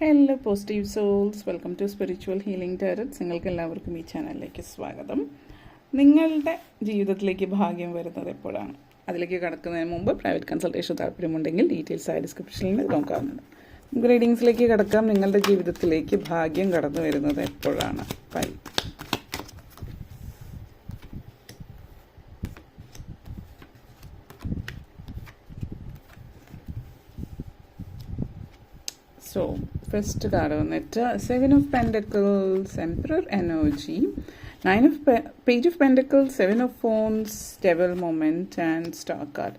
Hello positive souls welcome to spiritual healing tarots നിങ്ങൾക്ക് എല്ലാവർക്കും ഈ ചാനലിലേക്ക് സ്വാഗതം. നിങ്ങളുടെ ജീവിതത്തിലേക്ക് ഭാഗ്യം വരുന്നത് എപ്പോഴാണ്? അതിലേക്ക് കടക്കുന്നതിന് മുമ്പ് പ്രൈവറ്റ് കൺസൾട്ടേഷൻ താല്പര്യമുണ്ടെങ്കിൽ ഡീറ്റെയിൽസ് ആയ ഡിസ്ക്രിപ്ഷനിൽ നോക്കാവുന്നതാണ്. നമുക്ക് റീഡിങ്സിലേക്ക് കടക്കാം. നിങ്ങളുടെ ജീവിതത്തിലേക്ക് ഭാഗ്യം കടന്നു വരുന്നത് എപ്പോഴാണ്? ബൈ സോ ഫസ്റ്റ് കാർഡ് വന്നിട്ട് seven of pentacles emperor energy nine of page of pentacle seven of phones devil moment and star card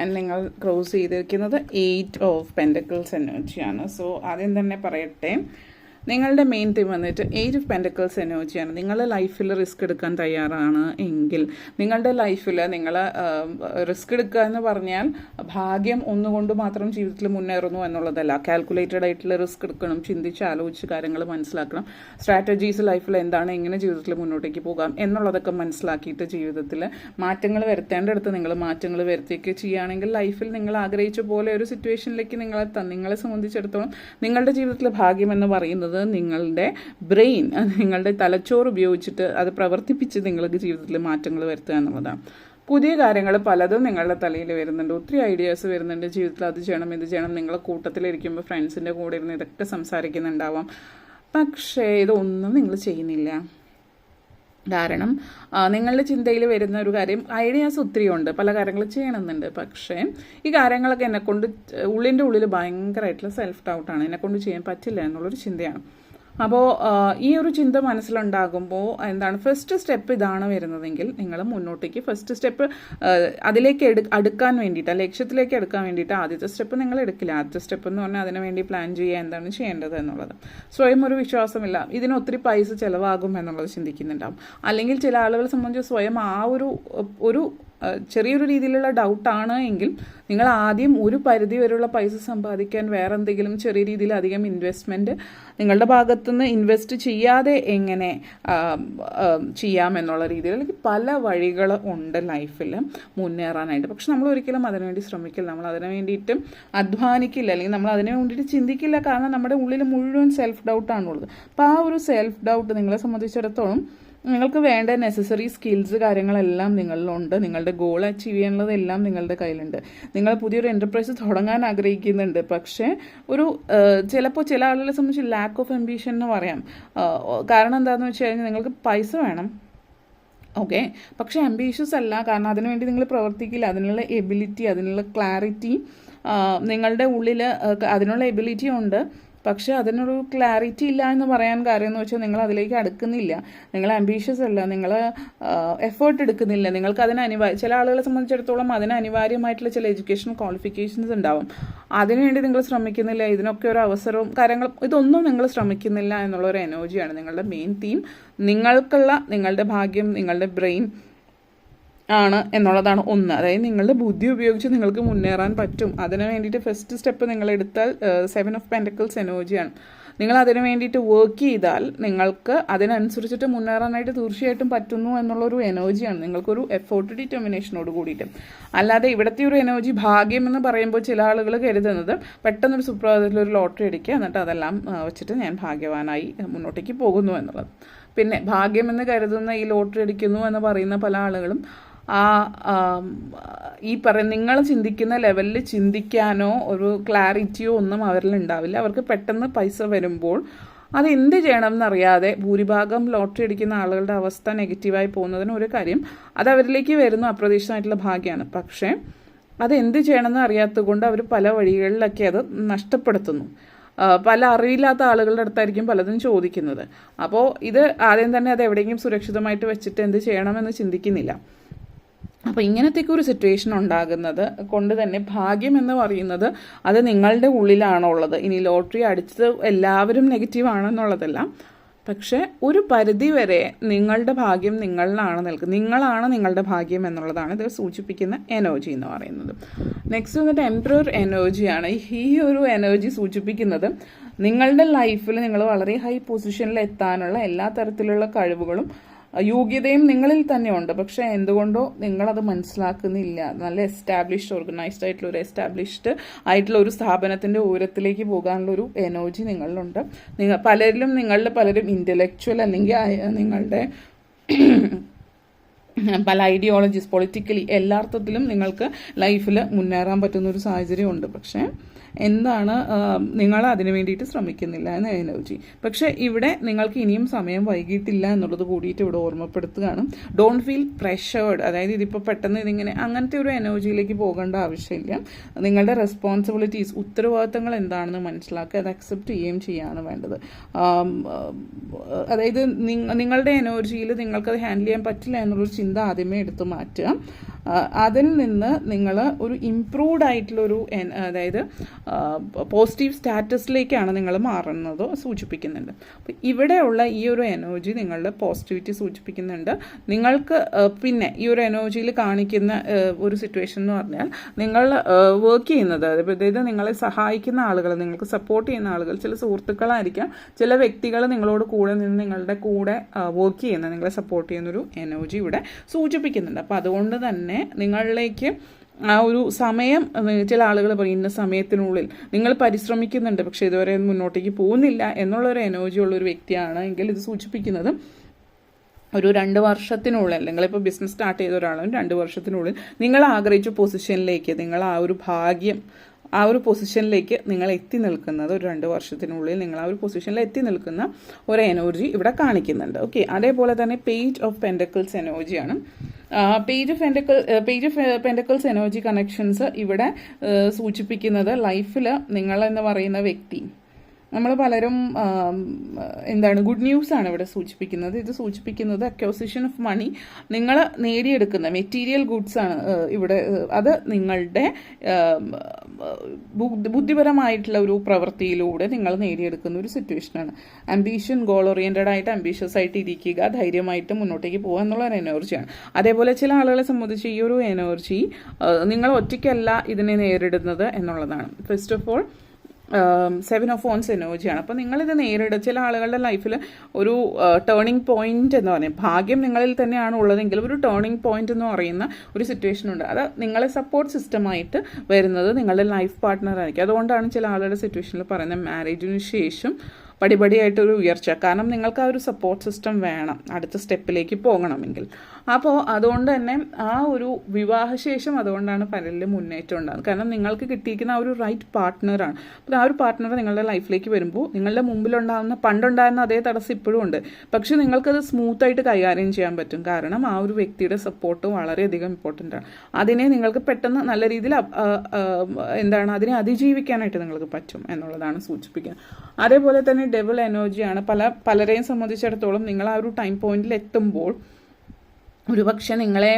and നിങ്ങൾ ക്രോസ് ചെയ്തിരിക്കുന്നത് എയ്റ്റ് ഓഫ് പെൻഡക്കിൾസ് എനർജിയാണ് സോ ആദ്യം തന്നെ പറയട്ടെ. നിങ്ങളുടെ മെയിൻ തീം വന്നിട്ട് ഏജ് ഓഫ് പെൻഡക്കിൾസ് എനർജിയാണ് നിങ്ങളുടെ ലൈഫിൽ റിസ്ക് എടുക്കാൻ തയ്യാറാണ് എങ്കിൽ നിങ്ങളുടെ ലൈഫിൽ നിങ്ങൾ റിസ്ക് എടുക്കുക എന്ന് പറഞ്ഞാൽ ഭാഗ്യം ഒന്നുകൊണ്ട് മാത്രം ജീവിതത്തിൽ മുന്നേറുന്നു എന്നുള്ളതല്ല. കാൽക്കുലേറ്റഡ് ആയിട്ടുള്ള റിസ്ക് എടുക്കണം ചിന്തിച്ച് ആലോചിച്ച് കാര്യങ്ങൾ മനസ്സിലാക്കണം. സ്ട്രാറ്റജീസ് ലൈഫിൽ എന്താണ് എങ്ങനെ ജീവിതത്തിൽ മുന്നോട്ടേക്ക് പോകാം എന്നുള്ളതൊക്കെ മനസ്സിലാക്കിയിട്ട് ജീവിതത്തിൽ മാറ്റങ്ങൾ വരുത്തേണ്ടടുത്ത് നിങ്ങൾ മാറ്റങ്ങൾ വരുത്തിയൊക്കെ ചെയ്യുകയാണെങ്കിൽ ലൈഫിൽ നിങ്ങൾ ആഗ്രഹിച്ച പോലെ ഒരു സിറ്റുവേഷനിലേക്ക് നിങ്ങളെ നിങ്ങളെ സംബന്ധിച്ചിടത്തോളം നിങ്ങളുടെ ജീവിതത്തിലെ ഭാഗ്യം എന്ന് പറയുന്നത് നിങ്ങളുടെ ബ്രെയിൻ നിങ്ങളുടെ തലച്ചോറ് ഉപയോഗിച്ചിട്ട് അത് പ്രവർത്തിപ്പിച്ച് നിങ്ങൾക്ക് ജീവിതത്തിൽ മാറ്റങ്ങൾ വരുത്തുക എന്നുള്ളതാണ്. പുതിയ കാര്യങ്ങൾ പലതും നിങ്ങളുടെ തലയിൽ വരുന്നുണ്ട്. ഒത്തിരി ഐഡിയാസ് വരുന്നുണ്ട്. ജീവിതത്തിൽ അത് ചെയ്യണം ഇത് ചെയ്യണം. നിങ്ങളെ കൂട്ടത്തിലിരിക്കുമ്പോൾ ഫ്രണ്ട്സിന്റെ കൂടെ ഇരുന്ന് ഇതൊക്കെ സംസാരിക്കുന്നുണ്ടാവാം. പക്ഷേ ഇതൊന്നും നിങ്ങൾ ചെയ്യുന്നില്ല. കാരണം നിങ്ങളുടെ ചിന്തയിൽ വരുന്ന ഒരു കാര്യം ഐഡിയാസ് ഒത്തിരി ഉണ്ട് പല കാര്യങ്ങൾ ചെയ്യണമെന്നുണ്ട്. പക്ഷേ ഈ കാര്യങ്ങളൊക്കെ എന്നെക്കൊണ്ട് ഉള്ളിന്റെ ഉള്ളിൽ ഭയങ്കരമായിട്ടുള്ള സെൽഫ് ഡൗട്ടാണ് എന്നെക്കൊണ്ട് ചെയ്യാൻ പറ്റില്ല എന്നുള്ളൊരു ചിന്തയാണ്. അപ്പോൾ ഈ ഒരു ചിന്ത മനസ്സിലുണ്ടാകുമ്പോൾ എന്താണ് ഫസ്റ്റ് സ്റ്റെപ്പ് ഇതാണ് വരുന്നതെങ്കിൽ നിങ്ങൾ മുന്നോട്ടേക്ക് ഫസ്റ്റ് സ്റ്റെപ്പ് അതിലേക്ക് എടു അടുക്കാൻ വേണ്ടിയിട്ട് ലക്ഷ്യത്തിലേക്ക് എടുക്കാൻ വേണ്ടിയിട്ട് ആദ്യത്തെ സ്റ്റെപ്പ് നിങ്ങൾ എടുക്കില്ല. ആദ്യത്തെ സ്റ്റെപ്പ് എന്ന് പറഞ്ഞാൽ അതിനുവേണ്ടി പ്ലാൻ ചെയ്യുക എന്താണ് ചെയ്യേണ്ടത് എന്നുള്ളത്. സ്വയം ഒരു വിശ്വാസമില്ല. ഇതിന് ഒത്തിരി പൈസ ചിലവാകും എന്നുള്ളത് ചിന്തിക്കുന്നുണ്ടാവും. അല്ലെങ്കിൽ ചില ആളുകളെ സംബന്ധിച്ച് സ്വയം ആ ഒരു ഒരു ചെറിയൊരു രീതിയിലുള്ള ഡൗട്ടാണ് എങ്കിൽ നിങ്ങൾ ആദ്യം ഒരു പരിധി വരെയുള്ള പൈസ സമ്പാദിക്കാൻ വേറെ എന്തെങ്കിലും ചെറിയ രീതിയിൽ അധികം ഇൻവെസ്റ്റ്മെന്റ് നിങ്ങളുടെ ഭാഗത്തുനിന്ന് ഇൻവെസ്റ്റ് ചെയ്യാതെ എങ്ങനെ ചെയ്യാമെന്നുള്ള രീതിയിൽ അല്ലെങ്കിൽ പല വഴികൾ ഉണ്ട് ലൈഫിൽ മുന്നേറാനായിട്ട്. പക്ഷെ നമ്മൾ ഒരിക്കലും അതിനുവേണ്ടി ശ്രമിക്കില്ല. നമ്മൾ അതിനു വേണ്ടിയിട്ടും അധ്വാനിക്കില്ല. അല്ലെങ്കിൽ നമ്മൾ അതിനു വേണ്ടിയിട്ട് ചിന്തിക്കില്ല. കാരണം നമ്മുടെ ഉള്ളിൽ മുഴുവൻ സെൽഫ് ഡൗട്ടാണുള്ളത് അപ്പോൾ ആ ഒരു സെൽഫ് ഡൗട്ട് നിങ്ങളെ സംബന്ധിച്ചിടത്തോളം നിങ്ങൾക്ക് വേണ്ട നെസസറി സ്കിൽസ് കാര്യങ്ങളെല്ലാം നിങ്ങളിലുണ്ട്. നിങ്ങളുടെ ഗോൾ അച്ചീവ് ചെയ്യാനുള്ളതെല്ലാം നിങ്ങളുടെ കയ്യിലുണ്ട്. നിങ്ങൾ പുതിയൊരു എന്റർപ്രൈസ് തുടങ്ങാൻ ആഗ്രഹിക്കുന്നുണ്ട്. പക്ഷേ ഒരു ചിലപ്പോൾ ചില ആളുകളെ സംബന്ധിച്ച് ലാക്ക് ഓഫ് അംബീഷൻ എന്ന് പറയാം. കാരണം എന്താണെന്ന് വെച്ച് കഴിഞ്ഞാൽ നിങ്ങൾക്ക് പൈസ വേണം. ഓക്കെ പക്ഷേ അംബീഷ്യസ് അല്ല. കാരണം അതിനുവേണ്ടി നിങ്ങൾ പ്രവർത്തിക്കില്ല. അതിനുള്ള എബിലിറ്റി അതിനുള്ള ക്ലാരിറ്റി നിങ്ങളുടെ ഉള്ളിൽ അതിനുള്ള എബിലിറ്റി ഉണ്ട്. പക്ഷേ അതിനൊരു ക്ലാരിറ്റി ഇല്ല എന്ന് പറയാൻ കാര്യം എന്ന് വെച്ചാൽ നിങ്ങൾ അതിലേക്ക് അടുക്കുന്നില്ല. നിങ്ങൾ അംബീഷ്യസ് അല്ല. നിങ്ങൾ എഫേർട്ട് എടുക്കുന്നില്ല. നിങ്ങൾക്ക് അതിന് അനിവാര്യ ചില ആളുകളെ സംബന്ധിച്ചിടത്തോളം അതിന് അനിവാര്യമായിട്ടുള്ള ചില എഡ്യൂക്കേഷൻ ക്വാളിഫിക്കേഷൻസ് ഉണ്ടാവും. അതിനുവേണ്ടി നിങ്ങൾ ശ്രമിക്കുന്നില്ല. ഇതിനൊക്കെ ഒരു അവസരവും കാര്യങ്ങളും ഇതൊന്നും നിങ്ങൾ ശ്രമിക്കുന്നില്ല എന്നുള്ള ഒരു എനർജിയാണ് നിങ്ങളുടെ മെയിൻ തീം നിങ്ങൾക്കുള്ള നിങ്ങളുടെ ഭാഗ്യം നിങ്ങളുടെ ബ്രെയിൻ ആണ് എന്നുള്ളതാണ് ഒന്ന്. അതായത് നിങ്ങളുടെ ബുദ്ധി ഉപയോഗിച്ച് നിങ്ങൾക്ക് മുന്നേറാൻ പറ്റും. അതിന് വേണ്ടിയിട്ട് ഫസ്റ്റ് സ്റ്റെപ്പ് നിങ്ങൾ എടുത്താൽ സെവൻ ഓഫ് പെന്റക്കിൾസ് എനർജിയാണ് നിങ്ങൾ അതിന് വേണ്ടിയിട്ട് വർക്ക് ചെയ്താൽ നിങ്ങൾക്ക് അതിനനുസരിച്ചിട്ട് മുന്നേറാനായിട്ട് തീർച്ചയായിട്ടും പറ്റുന്നു എന്നുള്ളൊരു എനർജിയാണ് നിങ്ങൾക്കൊരു എഫോർട്ട് ഡിറ്റർമിനേഷനോട് കൂടിയിട്ട്. അല്ലാതെ ഇവിടുത്തെ ഒരു എനർജി ഭാഗ്യം എന്ന് പറയുമ്പോൾ ചില ആളുകൾ കരുതുന്നത് പെട്ടെന്നൊരു സുപ്രഭാതത്തിൽ ഒരു ലോട്ടറി അടിക്കുക എന്നിട്ട് അതെല്ലാം വെച്ചിട്ട് ഞാൻ ഭാഗ്യവാനായി മുന്നോട്ടേക്ക് പോകുന്നു എന്നുള്ളത്. പിന്നെ ഭാഗ്യമെന്ന് കരുതുന്ന ഈ ലോട്ടറി അടിക്കുന്നു എന്ന് പറയുന്ന പല ആളുകളും ആ ഈ പറയുന്ന നിങ്ങൾ ചിന്തിക്കുന്ന ലെവലിൽ ചിന്തിക്കാനോ ഒരു ക്ലാരിറ്റിയോ ഒന്നും അവരിൽ ഉണ്ടാവില്ല. അവർക്ക് പെട്ടെന്ന് പൈസ വരുമ്പോൾ അത് എന്ത് ചെയ്യണം എന്നറിയാതെ ഭൂരിഭാഗം ലോട്ടറി അടിക്കുന്ന ആളുകളുടെ അവസ്ഥ നെഗറ്റീവായി പോകുന്നതിന് ഒരു കാര്യം അത് അവരിലേക്ക് വരുന്ന അപ്രതീക്ഷിതമായിട്ടുള്ള ഭാഗ്യമാണ്. പക്ഷേ അത് എന്ത് ചെയ്യണമെന്ന് അറിയാത്തത് കൊണ്ട് അവർ പല വഴികളിലൊക്കെ അത് നഷ്ടപ്പെടുത്തുന്നു. പല അറിവില്ലാത്ത ആളുകളുടെ അടുത്തായിരിക്കും പലതും ചോദിക്കുന്നത്. അപ്പോൾ ഇത് ആദ്യം തന്നെ അത് എവിടെയെങ്കിലും സുരക്ഷിതമായിട്ട് വെച്ചിട്ട് എന്ത് ചെയ്യണമെന്ന് ചിന്തിക്കുന്നില്ല. അപ്പോൾ ഇങ്ങനത്തേക്ക് ഒരു സിറ്റുവേഷൻ ഉണ്ടാകുന്നത് കൊണ്ട് തന്നെ ഭാഗ്യം എന്ന് പറയുന്നത് അത് നിങ്ങളുടെ ഉള്ളിലാണോ ഉള്ളത്. ഇനി ലോട്ടറി അടിച്ചത് എല്ലാവരും നെഗറ്റീവ് ആണെന്നുള്ളതല്ല പക്ഷേ ഒരു പരിധി വരെ നിങ്ങളുടെ ഭാഗ്യം നിങ്ങളിലാണ് നിൽക്കുന്നത്. നിങ്ങളാണ് നിങ്ങളുടെ ഭാഗ്യം എന്നുള്ളതാണ് ഇത് സൂചിപ്പിക്കുന്ന എനർജി എന്ന് പറയുന്നത്. നെക്സ്റ്റ് വന്നിട്ട് എംപ്രർ എനർജിയാണ് ഈ ഒരു എനർജി സൂചിപ്പിക്കുന്നത് നിങ്ങളുടെ ലൈഫിൽ നിങ്ങൾ വളരെ ഹൈ പൊസിഷനിൽ എത്താനുള്ള എല്ലാ തരത്തിലുള്ള കഴിവുകളും യോഗ്യതയും നിങ്ങളിൽ തന്നെ ഉണ്ട്. പക്ഷേ എന്തുകൊണ്ടോ നിങ്ങളത് മനസ്സിലാക്കുന്നില്ല. നല്ല എസ്റ്റാബ്ലിഷ്ഡ് ഓർഗനൈസ്ഡ് ആയിട്ടുള്ള ഒരു എസ്റ്റാബ്ലിഷ്ഡ് ആയിട്ടുള്ള ഒരു സ്ഥാപനത്തിന്റെ ഉയരത്തിലേക്ക് പോകാനുള്ള ഒരു എനർജി നിങ്ങളിലുണ്ട്. നിങ്ങൾ പലരിലും നിങ്ങളിൽ പലരും ഇന്റലക്ച്വൽ അല്ലെങ്കിൽ നിങ്ങളുടെ പല ഐഡിയോളജീസ് പൊളിറ്റിക്കലി എല്ലാർത്ഥത്തിലും നിങ്ങൾക്ക് ലൈഫിൽ മുന്നേറാൻ പറ്റുന്ന ഒരു സാഹചര്യമുണ്ട് പക്ഷേ എന്താണ് നിങ്ങൾ അതിനു വേണ്ടിയിട്ട് ശ്രമിക്കുന്നില്ല എന്ന് എനർജി പക്ഷേ ഇവിടെ നിങ്ങൾക്ക് ഇനിയും സമയം വൈകിട്ടില്ല എന്നുള്ളത് കൂടിയിട്ട് ഇവിടെ ഓർമ്മപ്പെടുത്തുകയാണ്. ഡോണ്ട് ഫീൽ പ്രഷേർഡ് അതായത് ഇതിപ്പോൾ പെട്ടെന്ന് ഇതിങ്ങനെ അങ്ങനത്തെ ഒരു എനർജിയിലേക്ക് പോകേണ്ട ആവശ്യമില്ല. നിങ്ങളുടെ റെസ്പോൺസിബിലിറ്റീസ് ഉത്തരവാദിത്തങ്ങൾ എന്താണെന്ന് മനസ്സിലാക്കുക അത് അക്സെപ്റ്റ് ചെയ്യുകയും ചെയ്യാണ് വേണ്ടത്. അതായത് നിങ്ങളുടെ എനർജിയിൽ നിങ്ങൾക്കത് ഹാൻഡിൽ ചെയ്യാൻ പറ്റില്ല എന്നുള്ളൊരു ചിന്ത ആദ്യമേ എടുത്ത് മാറ്റുക. അതിൽ നിന്ന് നിങ്ങൾ ഒരു ഇംപ്രൂവ്ഡ് ആയിട്ടുള്ളൊരു അതായത് പോസിറ്റീവ് സ്റ്റാറ്റസിലേക്കാണ് നിങ്ങൾ മാറുന്നത് സൂചിപ്പിക്കുന്നുണ്ട്. അപ്പോൾ ഇവിടെയുള്ള ഈ ഒരു എനർജി നിങ്ങളുടെ പോസിറ്റിവിറ്റി സൂചിപ്പിക്കുന്നുണ്ട്. നിങ്ങൾക്ക് പിന്നെ ഈ ഒരു എനർജിയിൽ കാണിക്കുന്ന ഒരു സിറ്റുവേഷൻ എന്ന് പറഞ്ഞാൽ നിങ്ങൾ വർക്ക് ചെയ്യുന്നത് അതായത് നിങ്ങളെ സഹായിക്കുന്ന ആളുകൾ നിങ്ങൾക്ക് സപ്പോർട്ട് ചെയ്യുന്ന ആളുകൾ ചില സുഹൃത്തുക്കളായിരിക്കാം ചില വ്യക്തികൾ നിങ്ങളോട് കൂടെ നിന്ന് നിങ്ങളുടെ കൂടെ വർക്ക് ചെയ്യുന്ന നിങ്ങളെ സപ്പോർട്ട് ചെയ്യുന്ന ഒരു എനർജി ഇവിടെ സൂചിപ്പിക്കുന്നുണ്ട്. അപ്പോൾ അതുകൊണ്ട് തന്നെ നിങ്ങളിലേക്ക് ആ ഒരു സമയം ചില ആളുകൾ പറയും ഇന്ന സമയത്തിനുള്ളിൽ നിങ്ങൾ പരിശ്രമിക്കുന്നുണ്ട് പക്ഷേ ഇതുവരെ മുന്നോട്ടേക്ക് പോകുന്നില്ല എന്നുള്ളൊരു എനർജി ഉള്ള ഒരു വ്യക്തിയാണ് എങ്കിൽ ഇത് സൂചിപ്പിക്കുന്നത് ഒരു രണ്ട് വർഷത്തിനുള്ളിൽ അല്ലെങ്കിൽ നിങ്ങളിപ്പോൾ ബിസിനസ് സ്റ്റാർട്ട് ചെയ്ത ഒരാളും രണ്ട് വർഷത്തിനുള്ളിൽ നിങ്ങൾ ആഗ്രഹിച്ച പൊസിഷനിലേക്ക് നിങ്ങൾ ആ ഒരു ഭാഗ്യം ആ ഒരു പൊസിഷനിലേക്ക് നിങ്ങൾ എത്തി നിൽക്കുന്നത് ഒരു രണ്ട് വർഷത്തിനുള്ളിൽ നിങ്ങൾ ആ ഒരു പൊസിഷനിൽ എത്തി നിൽക്കുന്ന ഒരു എനർജി ഇവിടെ കാണിക്കുന്നുണ്ട്. ഓക്കെ അതേപോലെ തന്നെ പേജ് ഓഫ് പെൻഡക്കിൾസ് എനർജിയാണ് page of pentacle page of pentacles energy connections ഇവിടെ സൂചിപ്പിക്കുന്നത് ലൈഫിൽ നിങ്ങൾ എന്ന് പറയുന്ന വ്യക്തി. നമ്മൾ പലരും എന്താണ് ഗുഡ് ന്യൂസ് ആണ് ഇവിടെ സൂചിപ്പിക്കുന്നത്. ഇത് സൂചിപ്പിക്കുന്നത് അക്യോസിഷൻ ഓഫ് മണി നിങ്ങൾ നേടിയെടുക്കുന്ന മെറ്റീരിയൽ ഗുഡ്സ് ആണ് ഇവിടെ അത് നിങ്ങളുടെ ബുദ്ധിപരമായിട്ടുള്ള ഒരു പ്രവൃത്തിയിലൂടെ നിങ്ങൾ നേടിയെടുക്കുന്ന ഒരു സിറ്റുവേഷനാണ് അംബീഷൻ ഗോൾ ഓറിയന്റഡ് ആയിട്ട് അംബീഷ്യസ് ആയിട്ട് ഇരിക്കുക ധൈര്യമായിട്ട് മുന്നോട്ടേക്ക് പോകുക എന്നുള്ള ഒരു എനർജിയാണ് അതേപോലെ ചില ആളുകളെ സംബന്ധിച്ച് ഈ ഒരു എനർജി നിങ്ങൾ ഒറ്റയ്ക്കല്ല ഇതിനെ നേരിടുന്നത് എന്നുള്ളതാണ്. First of all seven of phones എനർജിയാണ് അപ്പോൾ നിങ്ങളിത് നേരിടുക. ചില ആളുകളുടെ ലൈഫിൽ ഒരു ടേണിംഗ് പോയിന്റ് എന്ന് പറയും. ഭാഗ്യം നിങ്ങളിൽ തന്നെയാണ് ഉള്ളതെങ്കിൽ ഒരു ടേണിംഗ് പോയിന്റ് എന്ന് പറയുന്ന ഒരു സിറ്റുവേഷൻ ഉണ്ട്. അത് നിങ്ങളെ സപ്പോർട്ട് സിസ്റ്റമായിട്ട് വരുന്നത് നിങ്ങളുടെ ലൈഫ് പാർട്ട്ണർ ആയിരിക്കും. അതുകൊണ്ടാണ് ചില ആളുകളുടെ സിറ്റുവേഷനിൽ പറയുന്നത് മാരേജിന് ശേഷം പടിപടിയായിട്ടൊരു ഉയർച്ച. കാരണം നിങ്ങൾക്ക് ആ ഒരു സപ്പോർട്ട് സിസ്റ്റം വേണം. അടുത്ത സ്റ്റെപ്പിലേക്ക് പോകണമെങ്കിൽ. അപ്പോൾ അതുകൊണ്ട് തന്നെ ആ ഒരു വിവാഹശേഷം അതുകൊണ്ടാണ് പലരിലും മുന്നേറ്റം ഉണ്ടാകുന്നത്. കാരണം നിങ്ങൾക്ക് കിട്ടിയിരിക്കുന്ന ആ ഒരു റൈറ്റ് പാർട്ട്ണറാണ് അപ്പോൾ ആ ഒരു പാർട്ട്ണർ നിങ്ങളുടെ ലൈഫിലേക്ക് വരുമ്പോൾ നിങ്ങളുടെ മുമ്പിലുണ്ടാകുന്ന പണ്ടുണ്ടായിരുന്ന അതേ തടസ്സം ഇപ്പോഴും ഉണ്ട്. പക്ഷെ നിങ്ങൾക്കത് സ്മൂത്തായിട്ട് കൈകാര്യം ചെയ്യാൻ പറ്റും. കാരണം ആ ഒരു വ്യക്തിയുടെ സപ്പോർട്ട് വളരെയധികം ഇമ്പോർട്ടന്റ് ആണ്. അതിനെ നിങ്ങൾക്ക് പെട്ടെന്ന് നല്ല രീതിയിൽ എന്താണ് അതിനെ അതിജീവിക്കാനായിട്ട് നിങ്ങൾക്ക് പറ്റും എന്നുള്ളതാണ് സൂചിപ്പിക്കുന്നത്. അതേപോലെ തന്നെ ഡബിൾ എനർജിയാണ് പല പലരെയും സംബന്ധിച്ചിടത്തോളം നിങ്ങൾ ആ ഒരു ടൈം പോയിന്റിൽ എത്തുമ്പോൾ ഒരുപക്ഷെ നിങ്ങളെ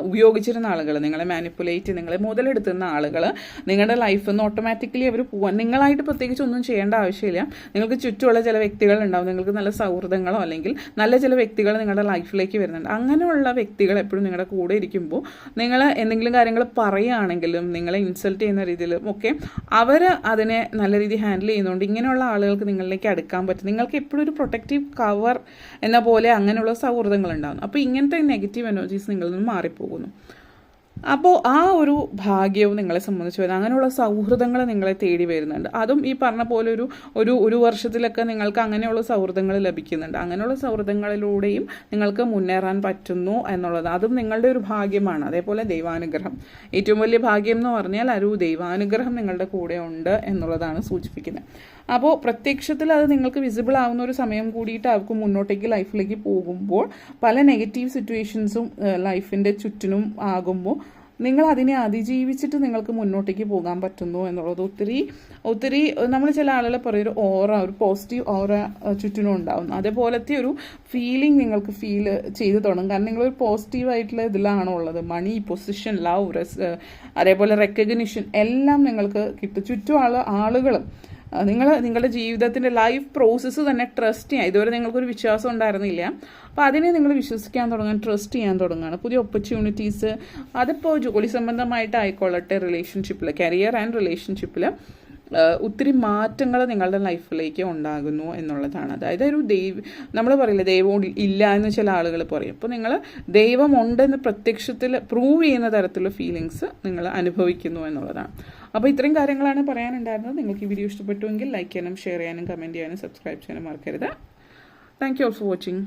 ഉപയോഗിച്ചിരുന്ന ആളുകൾ നിങ്ങളെ മാനിപ്പുലേറ്റ് നിങ്ങളെ മുതലെടുത്തുന്ന ആളുകൾ നിങ്ങളുടെ ലൈഫിൽ നിന്ന് ഓട്ടോമാറ്റിക്കലി അവർ പോവാൻ നിങ്ങളായിട്ട് പ്രത്യേകിച്ച് ഒന്നും ചെയ്യേണ്ട ആവശ്യമില്ല. നിങ്ങൾക്ക് ചുറ്റുമുള്ള ചില വ്യക്തികൾ ഉണ്ടാവും നിങ്ങൾക്ക് നല്ല സൗഹൃദങ്ങളോ അല്ലെങ്കിൽ നല്ല ചില വ്യക്തികൾ നിങ്ങളുടെ ലൈഫിലേക്ക് വരുന്നുണ്ട്. അങ്ങനെയുള്ള വ്യക്തികൾ എപ്പോഴും നിങ്ങളുടെ കൂടെ ഇരിക്കുമ്പോൾ നിങ്ങൾ എന്തെങ്കിലും കാര്യങ്ങൾ പറയുകയാണെങ്കിലും നിങ്ങളെ ഇൻസൾട്ട് ചെയ്യുന്ന രീതിയിലും ഒക്കെ അവർ അതിനെ നല്ല രീതിയിൽ ഹാൻഡിൽ ചെയ്യുന്നതുകൊണ്ട് ഇങ്ങനെയുള്ള ആളുകൾക്ക് നിങ്ങളിലേക്ക് അടുക്കാൻ പറ്റും. നിങ്ങൾക്ക് എപ്പോഴും ഒരു പ്രൊട്ടക്റ്റീവ് കവർ എന്ന പോലെ അങ്ങനെയുള്ള സൗഹൃദങ്ങൾ ഉണ്ടാകും അപ്പോൾ ഇങ്ങനത്തെ നെഗറ്റീവ് എനർജീസ് നിങ്ങളിൽ നിന്ന് മാറിപ്പോകുന്നു. അപ്പോൾ ആ ഒരു ഭാഗ്യവും നിങ്ങളെ സംബന്ധിച്ച് വരുന്നത് അങ്ങനെയുള്ള സൗഹൃദങ്ങൾ നിങ്ങളെ തേടി വരുന്നുണ്ട്. അതും ഈ പറഞ്ഞ പോലെ ഒരു ഒരു ഒരു വർഷത്തിലൊക്കെ നിങ്ങൾക്ക് അങ്ങനെയുള്ള സൗഹൃദങ്ങൾ ലഭിക്കുന്നുണ്ട്. അങ്ങനെയുള്ള സൗഹൃദങ്ങളിലൂടെയും നിങ്ങൾക്ക് മുന്നേറാൻ പറ്റുന്നു എന്നുള്ളത്. അതും നിങ്ങളുടെ ഒരു ഭാഗ്യമാണ്. അതേപോലെ ദൈവാനുഗ്രഹം. ഏറ്റവും വലിയ ഭാഗ്യം എന്ന് പറഞ്ഞാൽ ഒരു ദൈവാനുഗ്രഹം നിങ്ങളുടെ കൂടെ ഉണ്ട് എന്നുള്ളതാണ് സൂചിപ്പിക്കുന്നത്. അപ്പോൾ പ്രത്യക്ഷത്തിൽ അത് നിങ്ങൾക്ക് വിസിബിൾ ആവുന്ന ഒരു സമയം കൂടിയിട്ട് അവർക്ക് മുന്നോട്ടേക്ക് ലൈഫിലേക്ക് പോകുമ്പോൾ പല നെഗറ്റീവ് സിറ്റുവേഷൻസും ലൈഫിന്റെ ചുറ്റിനും ആകുമ്പോൾ നിങ്ങൾ അതിനെ അതിജീവിച്ചിട്ട് നിങ്ങൾക്ക് മുന്നോട്ടേക്ക് പോകാൻ പറ്റുന്നു എന്നുള്ളത് ഒത്തിരി ഒത്തിരി നമ്മൾ ചില ആളുകളെ പറയും ഒരു ഓറ ഒരു പോസിറ്റീവ് ഓറ ചുറ്റിനും ഉണ്ടാവും അതേപോലത്തെ ഒരു ഫീലിംഗ് നിങ്ങൾക്ക് ഫീൽ ചെയ്ത് തുടങ്ങും. കാരണം നിങ്ങളൊരു പോസിറ്റീവ് ആയിട്ടുള്ള ഇതിലാണോ ഉള്ളത്. മണി പൊസിഷൻ ലവ് റെസ് അതേപോലെ റെക്കഗ്നിഷൻ എല്ലാം നിങ്ങൾക്ക് കിട്ടും. ചുറ്റുമുള്ള ആളുകളും നിങ്ങൾ നിങ്ങളുടെ ജീവിതത്തിന്റെ ലൈഫ് പ്രോസസ്സ് തന്നെ ട്രസ്റ്റ് ചെയ്യാം ഇതുവരെ നിങ്ങൾക്കൊരു വിശ്വാസം ഉണ്ടായിരുന്നില്ല. അപ്പോൾ അതിനെ നിങ്ങൾ വിശ്വസിക്കാൻ തുടങ്ങാൻ ട്രസ്റ്റ് ചെയ്യാൻ തുടങ്ങുകയാണ്. പുതിയ ഓപ്പർച്യൂണിറ്റീസ് അതിപ്പോൾ ജോലി സംബന്ധമായിട്ട് ആയിക്കൊള്ളട്ടെ റിലേഷൻഷിപ്പിൽ കരിയർ ആൻഡ് റിലേഷൻഷിപ്പിൽ ഒത്തിരി മാറ്റങ്ങൾ നിങ്ങളുടെ ലൈഫിലേക്ക് ഉണ്ടാകുന്നു എന്നുള്ളതാണ്. അതായത് ഒരു ദൈവ നമ്മൾ പറയില്ല ദൈവം ഇല്ല എന്ന് ചില ആളുകൾ പറയും. അപ്പോൾ നിങ്ങൾ ദൈവമുണ്ടെന്ന് പ്രത്യക്ഷത്തിൽ പ്രൂവ് ചെയ്യുന്ന തരത്തിലുള്ള ഫീലിങ്സ് നിങ്ങൾ അനുഭവിക്കുന്നു എന്നുള്ളതാണ്. അപ്പോൾ ഇത്രയും കാര്യങ്ങളാണ് പറയാനുണ്ടായിരുന്നത്. നിങ്ങൾക്ക് ഈ വീഡിയോ ഇഷ്ടപ്പെട്ടുവെങ്കിൽ ലൈക്ക് ചെയ്യാനും ഷെയർ ചെയ്യാനും കമന്റ് ചെയ്യാനും സബ്സ്ക്രൈബ് ചെയ്യാനും മറക്കരുത്. Thank you all for watching